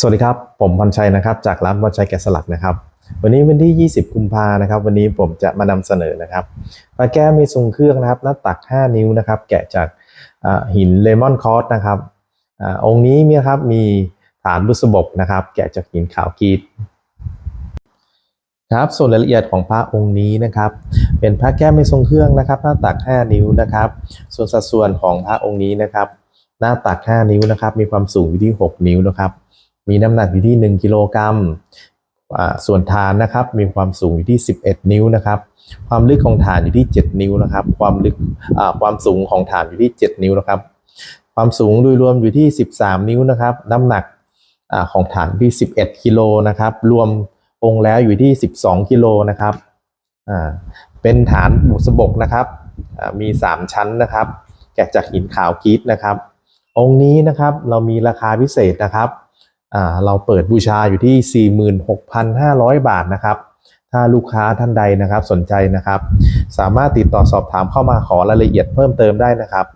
สวัสดีครับ ผมพรชัยนะครับจากร้านพรชัยแกะสลักนะครับ วันนี้วันที่ 20 กุมภานะครับ วันนี้ผมจะมานำเสนอนะครับปลาแก้วมีทรงเครื่องนะครับ หน้าตัก 5 นิ้วนะครับ แกะจากหินเลมอนคอร์สนะครับอองค์นี้มีครับมีฐานบุษบกนะครับ แกะจากหินขาวกรีดครับส่วนรายละเอียดของพระองค์นี้นะครับ เป็นพระแก้วไม่ทรงเครื่องนะครับ หน้าตัก 5 นิ้วนะครับ ส่วนสัดส่วนของพระองค์นี้นะครับ หน้าตัก 5 นิ้วนะครับ มีความสูงอยู่ที่ 6 นิ้วนะครับ มีน้ำหนักอยู่ที่ 1 กิโลกรัมอ่าส่วนฐานนะครับ มีความสูงอยู่ที่ 11 นิ้วนะครับความลึกของฐานอยู่ที่ 7 นิ้วนะครับ ความลึกอ่าความสูงของฐานอยู่ที่ 7 นิ้วนะครับ ความสูงโดยรวมอยู่ที่ 13 นิ้วนะครับ น้ำหนักอ่าของฐานที่ 11 กิโลนะครับ รวมองค์แล้วอยู่ที่ 12 กิโลนะครับอ่าเป็นฐานบุษบกนะครับอ่ามี 3 ชั้นนะครับ แกะจากหินขาวกรีดนะครับ องค์นี้นะครับเรามีราคาพิเศษนะครับ เราเปิดบูชาอยู่ที่ 46,500 บาทนะครับถ้าลูกค้าท่านใดนะครับสนใจนะครับ สามารถติดต่อสอบถามเข้ามาขอรายละเอียดเพิ่มเติมได้นะครับ